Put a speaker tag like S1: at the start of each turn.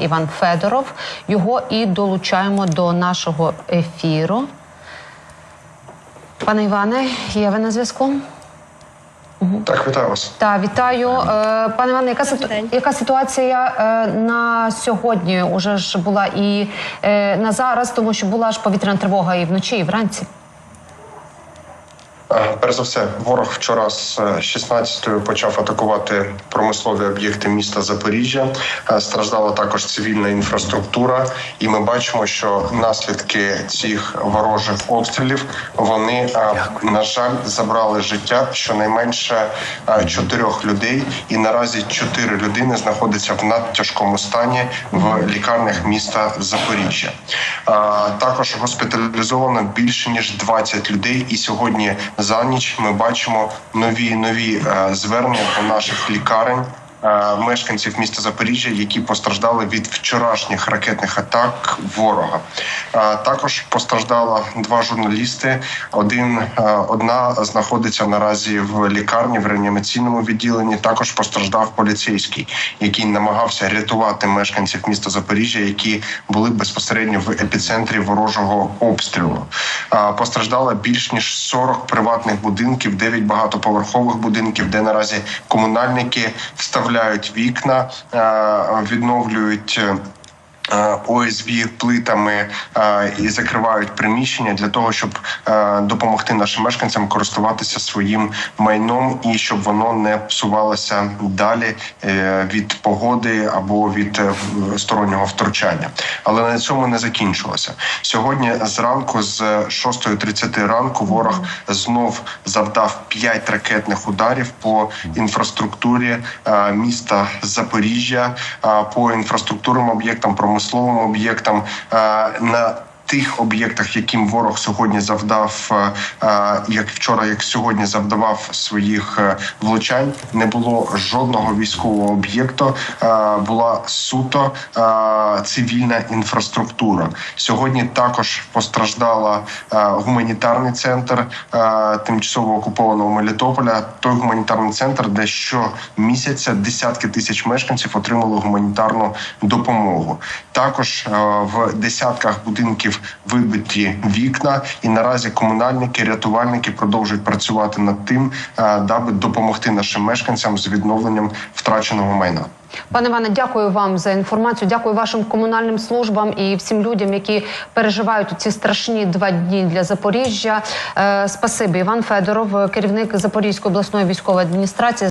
S1: Іван Федоров. Його і долучаємо до нашого ефіру. Пане Іване, є ви на зв'язку?
S2: Так, вітаю вас.
S1: Так, вітаю. Е, Пане Іване, яка, ситу... яка ситуація е, на сьогодні? Уже ж була і е, на зараз, тому що була ж повітряна тривога і вночі, і вранці.
S2: Е, Перш за все, ворог вчора з 16-ї почав атакувати промислові об'єкти міста Запоріжжя. Е, Страждала також цивільна інфраструктура, і ми бачимо, що наслідки цих ворожих обстрілів вони е, на жаль забрали життя щонайменше е, чотирьох людей, і наразі чотири людини знаходяться в надтяжкому стані в лікарнях міста Запоріжжя. Е, Також госпіталізовано більше ніж 20 людей, і сьогодні за ніч ми бачимо нові нові е, звернення до наших лікарень. Е, Мешканців міста Запоріжжя, які постраждали від вчорашніх ракетних атак ворога, Е, також постраждало два журналісти. Один е, одна знаходиться наразі в лікарні в реанімаційному відділенні. Також постраждав поліцейський, який намагався рятувати мешканців міста Запоріжжя, які були безпосередньо в епіцентрі ворожого обстрілу. Постраждало більш ніж 40 приватних будинків, 9 багатоповерхових будинків, де наразі комунальники вставляють вікна, е, відновлюють. Е, ОСБ плитами е, і закривають приміщення для того, щоб е, допомогти нашим мешканцям користуватися своїм майном і щоб воно не псувалося далі від погоди або від стороннього втручання. Але на цьому не закінчилося. Сьогодні зранку з 6.30 ранку ворог знов завдав 5 ракетних ударів по інфраструктурі міста Запоріжжя, по інфраструктурним об'єктам, промисловим об'єктам е, на Тих об'єктах, яким ворог сьогодні завдав, е, е, як вчора, як сьогодні завдавав своїх е, влучань, не було жодного військового об'єкту. Була суто цивільна інфраструктура. Сьогодні також постраждала гуманітарний центр тимчасово окупованого Мелітополя. Той гуманітарний центр, де щомісяця десятки тисяч мешканців отримали гуманітарну допомогу. Також в десятках будинків вибиті вікна, і наразі комунальники, рятувальники продовжують працювати над тим, е, даби допомогти нашим мешканцям з відновленням втраченого майна.
S1: Пане Іване, дякую вам за інформацію. Дякую вашим комунальним службам і всім людям, які переживають ці страшні два дні для Запоріжжя. Е, спасибі, Іван Федоров, керівник Запорізької обласної військової адміністрації.